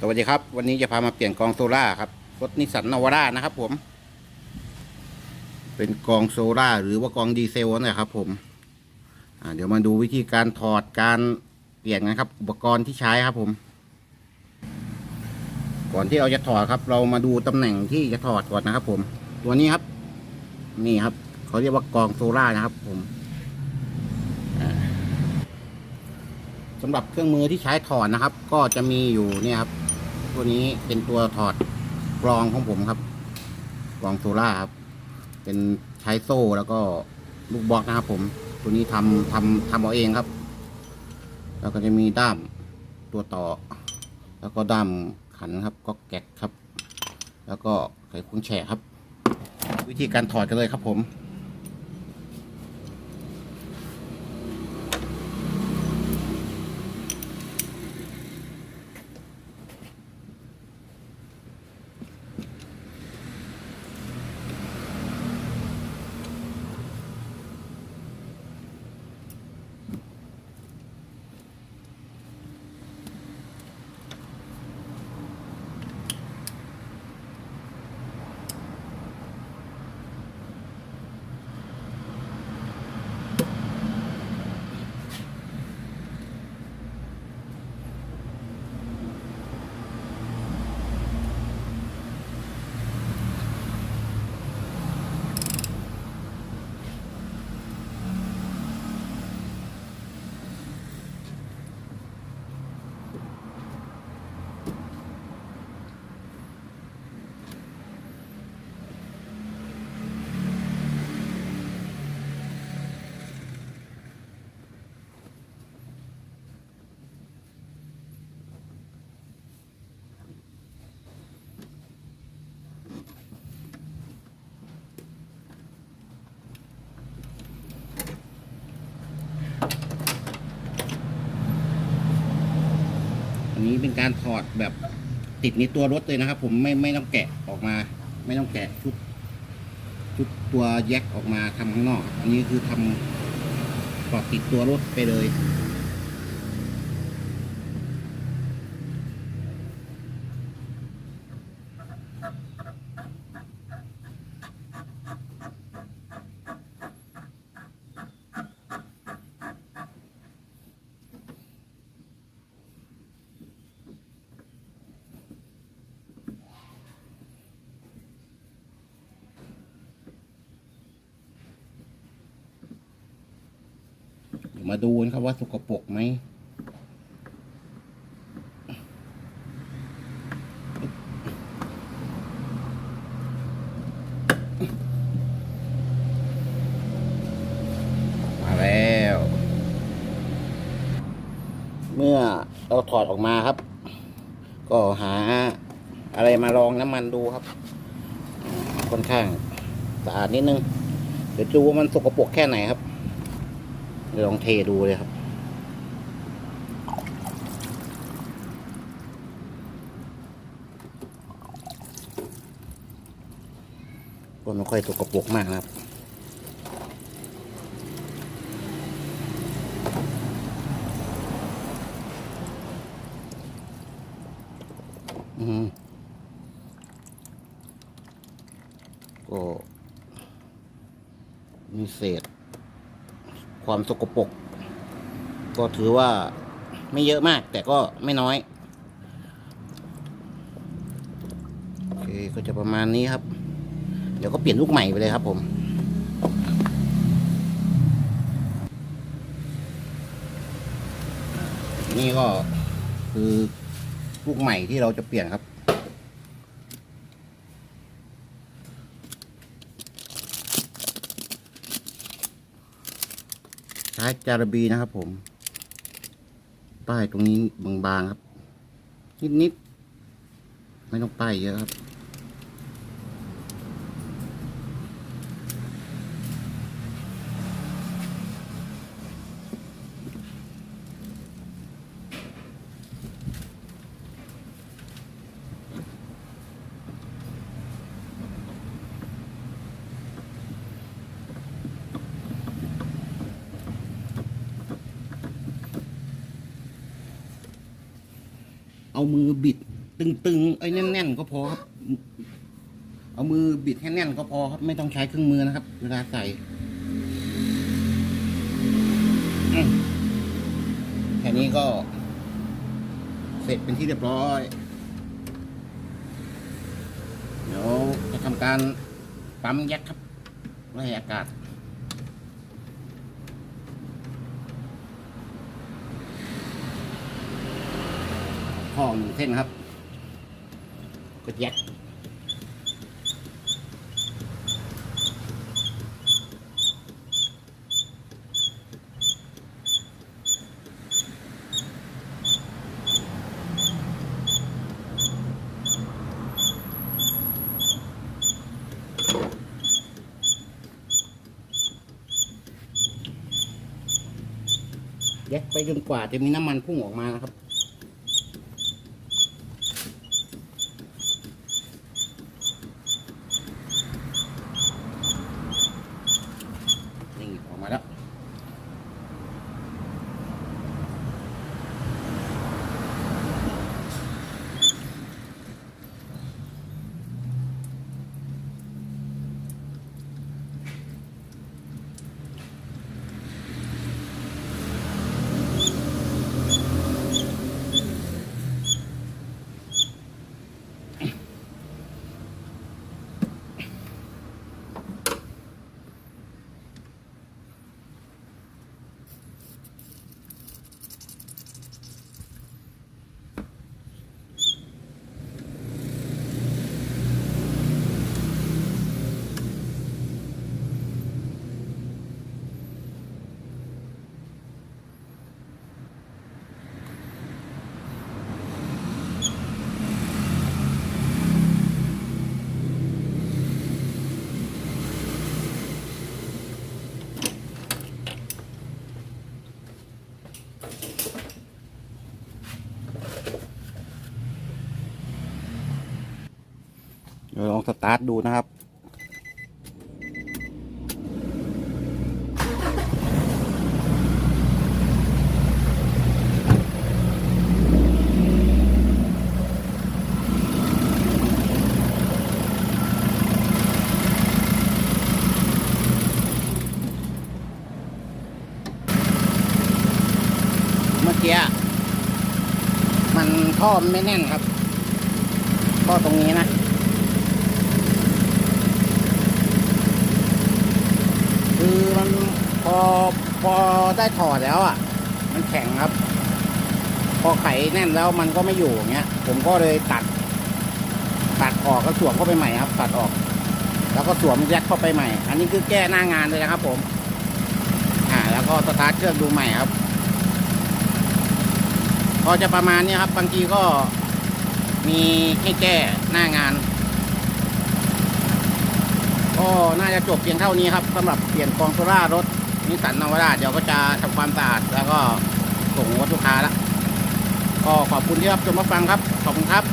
สวัสดีครับ วันนี้จะพามาเปลี่ยนกองโซล่าครับรถนิสสันนาวาร่านะครับ ผม เป็นกองโซล่าหรือว่ากองดีเซลนะครับ ผมเดี๋ยวมาดูวิธีการถอดการเปลี่ยนนะครับ อุปกรณ์ที่ใช้ครับ ผม ก่อนที่เราจะถอดครับ เรามาดูตำแหน่งที่จะถอดก่อนนะครับ ผม ตัวนี้ครับ นี่ครับเขาเรียกว่ากองโซล่านะครับ ผมสำหรับเครื่องมือที่ใช้ถอดนะครับ ก็จะมีอยู่เนี่ยครับ ตัวนี้เป็นตัวถอดกรองของผมครับกรองโซล่าครับ เป็นใช้โซ่แล้วก็ลูกบล็อกนะครับผม ตัวนี้ทำทำทำเอาเองครับ แล้วก็จะมีด้ามตัวต่อ แล้วก็ด้ามขันครับ ก็แกะครับ แล้วก็ไขควงแฉะครับ วิธีการถอดกันเลยครับผม นี้เป็นการถอดแบบติดในตัวรถเลยนะครับ ผมไม่ไม่ต้องแกะออกมา ไม่ต้องแกะชุดชุดตัวแยกออกมาทำข้างนอก อันนี้คือทำถอดติดตัวรถไปเลย มาดูนะครับว่าสกปรกไหมมาแล้ว เมื่อเราถอดออกมาครับ ก็หาอะไรมาลองน้ำมันดูครับ ค่อนข้างสะอาดนิดนึง เดี๋ยวดูว่ามันสกปรกแค่ไหนครับ ลองเทดูเลยครับ ก็ไม่ค่อยสกปรกมากนะครับอืมก็มีเศษ ความสกปรกก็ถือว่าไม่เยอะมากแต่ก็ไม่น้อยโอเคก็จะประมาณนี้ครับ เดี๋ยวก็เปลี่ยนลูกใหม่ไปเลยครับผมนี่ก็คือลูกใหม่ที่เราจะเปลี่ยนครับ ใช้จาระบีนะครับผม ป้ายตรงนี้บางๆครับ นิดๆ ไม่ต้องป้ายเยอะครับ เอามือบิด ตึงๆไอ้แน่นๆก็พอครับ เอามือบิดให้แน่นก็พอครับ ไม่ต้องใช้เครื่องมือนะครับ เวลาใส่แค่นี้ก็ เสร็จเป็นที่เรียบร้อย เดี๋ยวจะทำการปั๊มแยกครับไล่อากาศ ข้อหนึ่งเส้นครับก็ยกแยกไปจนกว่าจะมีน้ำมันพุ่งออกมานะครับ นี่ออก มาแล้ว ลองสตาร์ทดูนะครับ เมื่อกี้มันท่อมไม่แน่นครับท่อตรงนี้นะ คือมันพอพอได้ถอดแล้วอะ มันแข็งครับ พอไขแน่นแล้วมันก็ไม่อยู่อย่างเงี้ย ผมก็เลยตัด ตัดออกก็สวมเข้าไปใหม่ครับ ตัดออก แล้วก็สวมยัดเข้าไปใหม่ อันนี้คือแก้หน้างานเลยนะครับ ผม อ่า แล้วก็สตาร์ทเครื่องดูใหม่ครับพอจะประมาณนี้ครับ บางทีก็มีให้แก้หน้างาน ก็น่าจะจบเพียงเท่านี้ครับสำหรับเปลี่ยนกองโซล่ารถนิสสันนวาราเดี๋ยวก็จะทำความสะอาดแล้วก็ส่งรถลูกค้าละก็ขอบคุณที่รับชมรับฟังครับ ขอบคุณครับ